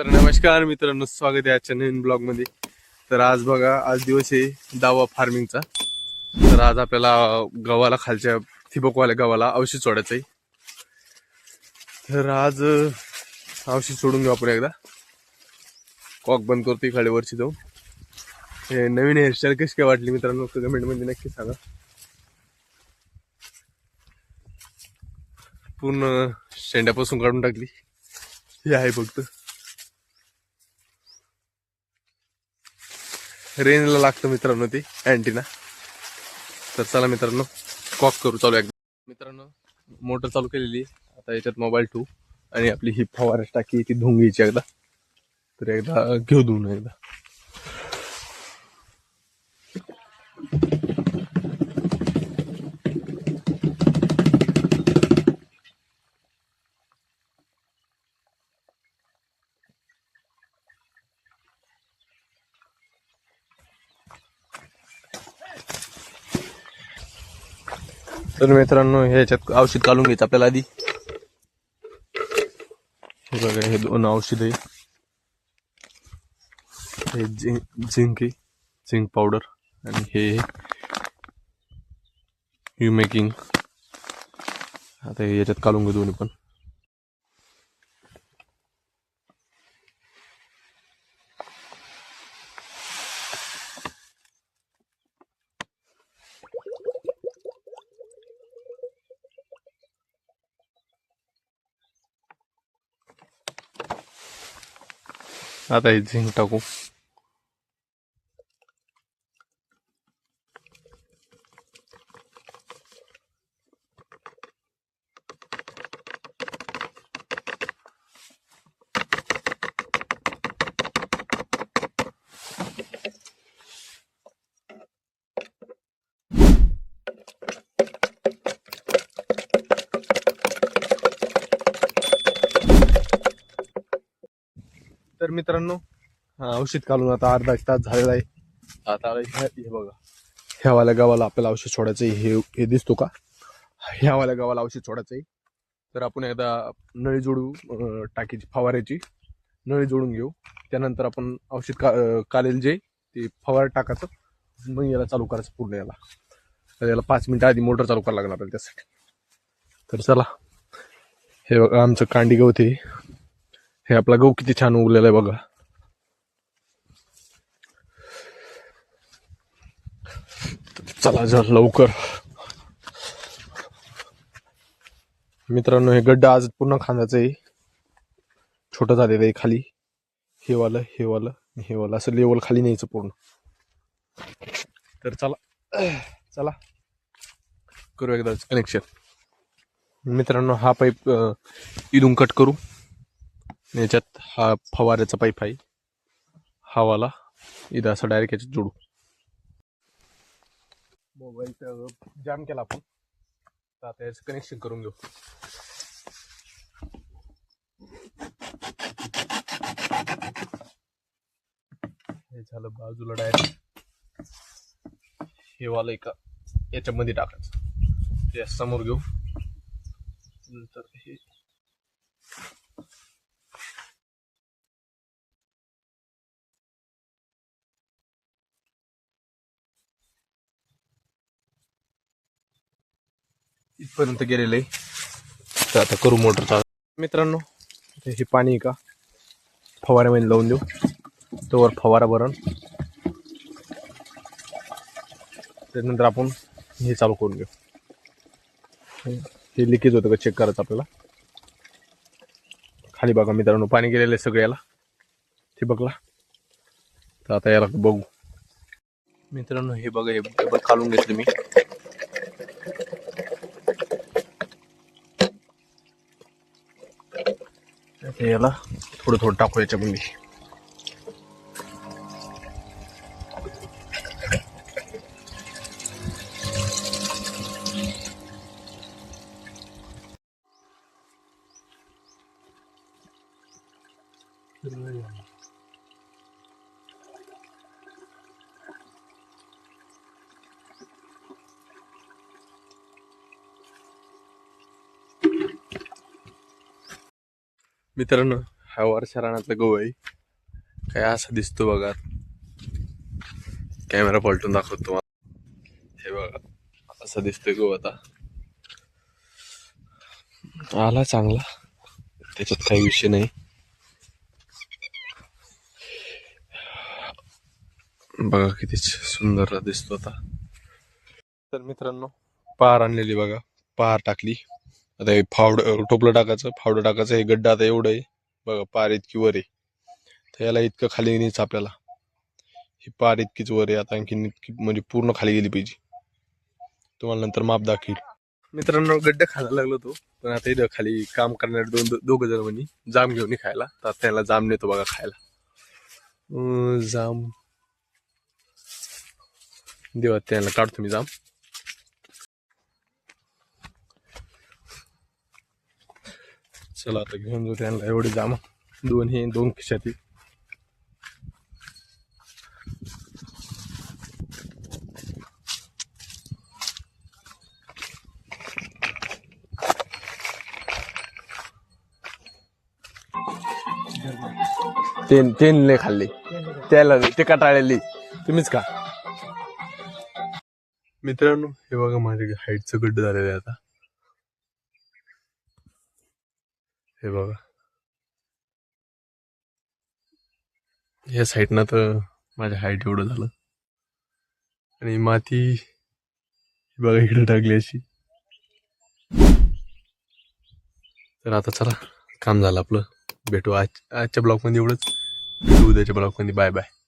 तर नमस्कार मित्रांनो स्वागत आहे आजच्या नवीन ब्लॉगमध्ये. तर आज बघा आज दिवस आहे दावा फार्मिंगचा. तर आज आपल्याला गव्हाला खालच्या थिबकवाल्या गव्हाला औषध सोडायचं आहे. तर आज औषध सोडून घेऊ आपण एकदा. कॉक बंद करतोय खालीवरची जाऊन. हे नवीन हेअरस्टाईल कशी काय वाटली मित्रांनो कमेंटमध्ये नक्की सांगा. पूर्ण शेंड्यापासून काढून टाकली. हे आहे फक्त. रेंजला लागतं मित्रांनो ते अँटीना तर चला मित्रांनो कॉक करू चालू एकदा. मित्रांनो मोटर चालू केलेली आता याच्यात मोबाईल ठेवू. आणि आपली ही फवारच टाकी ती धुवून घ्यायची एकदा. तर एकदा घेऊ धुवून एकदा. तर मित्रांनो ह्याच्यात औषध काढून घ्यायचं आपल्याला आधी. हे बघा हे दोन औषध आहे. हे झिंक झिंक आहे झिंक पावडर आणि हे यू मेकिंग. आता हे याच्यात काढून घेऊ दोन्ही पण. आता हे झिंक टाकू. तर मित्रांनो औषध काढून आता अर्धा एक तास झालेला आहे. आता हे बघा. ह्यावाल्या गावाला आपल्याला औषध सोडायचं आहे हे हे दिसतो का? ह्यावाल्या गावाला औषध सोडायचं आहे. तर आपण एकदा नळी जोडू टाकीची फवाऱ्याची. नळी जोडून घेऊ. त्यानंतर आपण औषध का कालेल काढेल जे ते फवार टाकायचं. मग याला चालू करायचं पूर्ण याला. तर याला पाच मिनिटं आधी मोटर चालू करायला लागणार त्यासाठी. तर चला. हे बघा आमचं कांडी गवत आहे. हे आपला गहू किती छान उगलेला आहे बघा. चला जर लवकर. मित्रांनो हे गड्डा आज पूर्ण खांदाचं आहे. छोटं झालेलं आहे खाली. हे वालं हे वालं हे वालं. असं लेवल खाली न्यायचं पूर्ण. तर चला. चला. करू एकदा कनेक्शन मित्रांनो हा पाईप इथून कट करू. याच्यात हा फवाऱ्याचा पाईप आहे. हवाला. इथं असं डायरेक्ट याच्यात जोडू. मोबाईल जाम केला आपण. तर आता याचं कनेक्शन करून घेऊ. हे झालं बाजूला डायरेक्ट हे वालं एका याच्यामध्ये टाकायचं. समोर घेऊ. नंतर हे इथपर्यंत गेलेलं आहे. तर आता करू मोटर चालू. मित्रांनो हे पाणी का? फवाऱ्यामध्ये लावून देऊ. तोवर फवारा भरण. त्यानंतर आपण हे चालू करून घेऊ. हे लिकेज होतं का? चेक करायचं आपल्याला. खाली बघा मित्रांनो पाणी गेलेलं आहे सगळ्याला. ठिबकला तर आता याला बघू. मित्रांनो हे बघा हे टेबल काढून घेतलं मी. याला थोडं थोडं टाकू याच्यामध्ये Thank मित्रांनो हा वर्षा रानातला गहू आहे. काय असं दिसतो बघा. कॅमेरा पलटून दाखवतो तुम्हाला. हे बघा असं दिसतोय गहू आता. आला चांगला. त्याच्यात काही विषय नाही. बघा किती सुंदर दिसतो आता. तर मित्रांनो पार आणलेली बघा. पार टाकली. आता हे फावड टोपलं टाकायचं. फावडं टाकायचं हे गड्डा आता एवढं आहे. बघा पार इतकी वर आहे. तर याला इतकं खाली न्यायचं आपल्याला. ही पार इतकीच वर आहे. आता आणखी इतकी म्हणजे पूर्ण खाली गेली पाहिजे. तुम्हाला नंतर माप दाखील मित्रांनो गड्डा खायला लागलो तो पण आता इथं खाली काम करणारे दोन दोघं जण म्हणे जाम घेऊन ये खायला. तर आता त्याला जाम नेतो बघा खायला. जाम. देवा त्याला काढतो मी जाम. चला आता घेऊन जाऊ त्यांना. एवढी जाम. दोन हे दोन खिशातील. तेन तेन खाल्ली. त्याला ते कटाळलेली. तुम्हीच का मित्रांनो हे बघा माझ्या हाईटचं गड्ड झालेलं आहे आता. हे बघा. या साईडनं तर माझ्या हाईट एवढं झालं. आणि माती बघा इकडे टाकली अशी. तर आता चला काम झालं आपलं. भेटू आज आजच्या ब्लॉगमध्ये एवढंच. भेटू उद्याच्या ब्लॉगमध्ये. Bye bye.